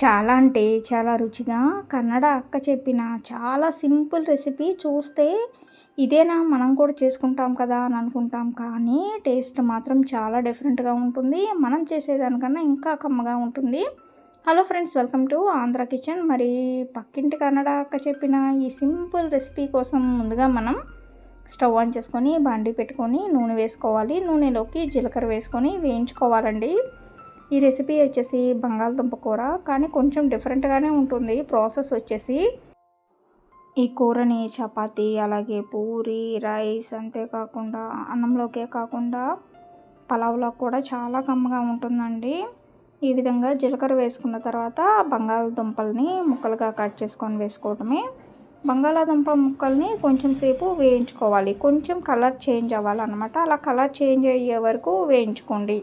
చాలా అంటే చాలా రుచిగా కన్నడ అక్క చెప్పిన చాలా సింపుల్ రెసిపీ చూస్తే ఇదేనా మనం కూడా చేసుకుంటాం కదా అని అనుకుంటాం. కానీ టేస్ట్ మాత్రం చాలా డిఫరెంట్గా ఉంటుంది. మనం చేసేదానికన్నా ఇంకా కమ్మగా ఉంటుంది. Hello friends welcome to Andhra kitchen. మరి పక్కింటి కన్నడ అక్క చెప్పిన ఈ సింపుల్ రెసిపీ కోసం ముందుగా మనం స్టవ్ ఆన్ చేసుకొని బండి పెట్టుకొని నూనె వేసుకోవాలి. నూనెలోకి జీలకర్ర వేసుకొని వేయించుకోవాలండి. ఈ రెసిపీ వచ్చేసి బంగాళదుంప కూర కానీ కొంచెం డిఫరెంట్గానే ఉంటుంది. ప్రాసెస్ వచ్చేసి ఈ కూరని చపాతి అలాగే పూరి రైస్ అంతేకాకుండా అన్నంలోకే కాకుండా పలావ్లో కూడా చాలా కమ్మగా ఉంటుందండి. ఈ విధంగా జీలకర్ర వేసుకున్న తర్వాత బంగాళదుంపల్ని ముక్కలుగా కట్ చేసుకొని వేసుకోవటమే బంగాళాదుంప ముక్కల్ని కొంచెం సేపు వేయించుకోవాలి. కొంచెం కలర్ చేంజ్ అవ్వాలన్నమాట. అలా కలర్ చేంజ్ అయ్యే వరకు వేయించుకోండి.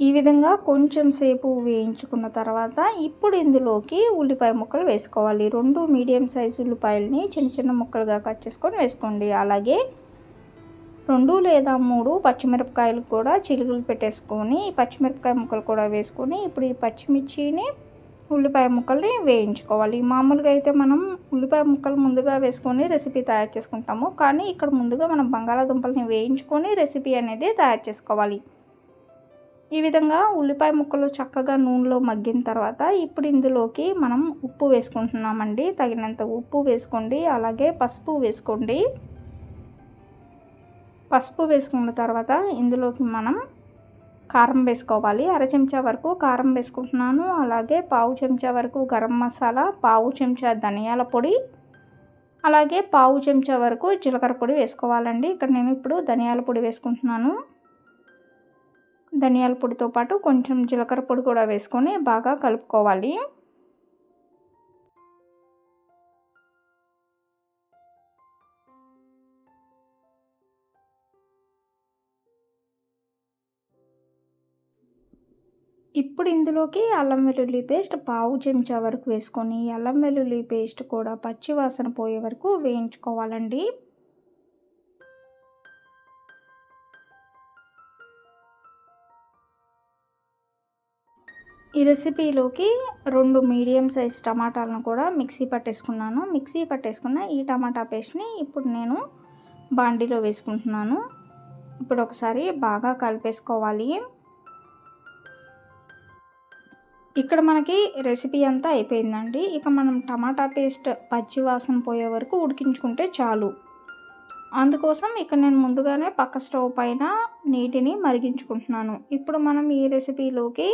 ఈ విధంగా కొంచెం సేపు వేయించుకున్న తర్వాత ఇప్పుడు ఇందులోకి ఉల్లిపాయ ముక్కలు వేసుకోవాలి. రెండు మీడియం సైజు ఉల్లిపాయలని చిన్న చిన్న ముక్కలుగా కట్ చేసుకొని వేసుకోండి. అలాగే రెండు లేదా మూడు పచ్చిమిరపకాయలు కూడా చిలుగులు పెట్టేసుకొని పచ్చిమిరపకాయ ముక్కలు కూడా వేసుకొని ఇప్పుడు ఈ పచ్చిమిర్చిని ఉల్లిపాయ ముక్కల్ని వేయించుకోవాలి. మామూలుగా అయితే మనం ఉల్లిపాయ ముక్కలు ముందుగా వేసుకొని రెసిపీ తయారు చేసుకుంటాము. కానీ ఇక్కడ ముందుగా మనం బంగాళాదుంపల్ని వేయించుకొని రెసిపీ అనేది తయారు చేసుకోవాలి. ఈ విధంగా ఉల్లిపాయ ముక్కలు చక్కగా నూనెలో మగ్గిన తర్వాత ఇప్పుడు ఇందులోకి మనం ఉప్పు వేసుకుంటున్నామండి. తగినంత ఉప్పు వేసుకోండి. అలాగే పసుపు వేసుకోండి. పసుపు వేసుకున్న తర్వాత ఇందులోకి మనం కారం వేసుకోవాలి. అర చెంచా వరకు కారం వేసుకుంటున్నాను. అలాగే పావు చెంచా వరకు గరం మసాలా పావు చెంచా ధనియాల పొడి అలాగే పావు చెంచా వరకు జీలకర్ర పొడి వేసుకోవాలండి. ఇక్కడ నేను ఇప్పుడు ధనియాల పొడి వేసుకుంటున్నాను. ధనియాల పొడితో పాటు కొంచెం జీలకర్ర పొడి కూడా వేసుకొని బాగా కలుపుకోవాలి. ఇప్పుడు ఇందులోకి అల్లం వెల్లుల్లి పేస్ట్ పావు చెంచా వరకు వేసుకొని అల్లం వెల్లుల్లి పేస్ట్ కూడా పచ్చి వాసన పోయే వరకు వేయించుకోవాలండి. ఈ రెసిపీలోకి రెండు మీడియం సైజ్ టమాటాలను కూడా మిక్సీ పట్టేసుకున్నాను. మిక్సీ పట్టేసుకున్న ఈ టమాటా పేస్ట్ని ఇప్పుడు నేను బాండీలో వేసుకుంటున్నాను. ఇప్పుడు ఒకసారి బాగా కలిపేసుకోవాలి. ఇక్కడ మనకి రెసిపీ అంతా అయిపోయిందండి. ఇక మనం టమాటా పేస్ట్ పచ్చి వాసన పోయే వరకు ఉడికించుకుంటే చాలు. అందుకోసం ఇక్కడ నేను ముందుగానే పక్క స్టవ్ పైన నీటిని మరిగించుకుంటున్నాను. ఇప్పుడు మనం ఈ రెసిపీలోకి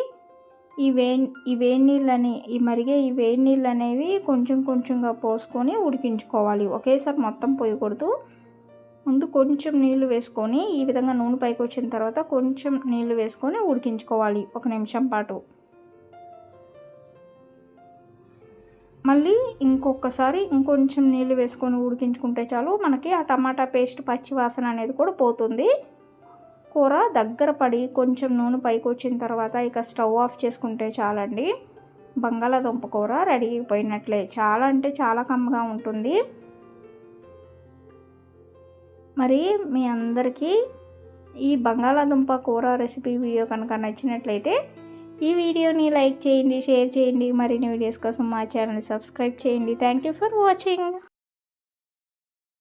ఈ వే ఈ వేడి నీళ్ళని ఈ మరిగే ఈ వేడి నీళ్ళు అనేవి కొంచెం కొంచెంగా పోసుకొని ఉడికించుకోవాలి. ఒకేసారి మొత్తం పోయకూడదు ముందు కొంచెం నీళ్ళు వేసుకొని ఈ విధంగా నూనె పైకి వచ్చిన తర్వాత కొంచెం నీళ్ళు వేసుకొని ఉడికించుకోవాలి ఒక నిమిషం పాటు. మళ్ళీ ఇంకొకసారి ఇంకొంచెం నీళ్ళు వేసుకొని ఉడికించుకుంటే చాలు మనకి ఆ టమాటా పేస్ట్ పచ్చి వాసన అనేది కూడా పోతుంది. కూర దగ్గర పడి కొంచెం నూనె పైకి వచ్చిన తర్వాత ఇక స్టవ్ ఆఫ్ చేసుకుంటే చాలండి. బంగాళాదుంప కూర రెడీ అయిపోయినట్లే. చాలా అంటే చాలా కమ్మగా ఉంటుంది. మరి మీ అందరికీ ఈ బంగాళాదుంప కూర రెసిపీ వీడియో కనుక నచ్చినట్లయితే ఈ వీడియోని లైక్ చేయండి షేర్ చేయండి. మరిన్ని వీడియోస్ కోసం మా ఛానల్ సబ్స్క్రైబ్ చేయండి. Thank you for watching.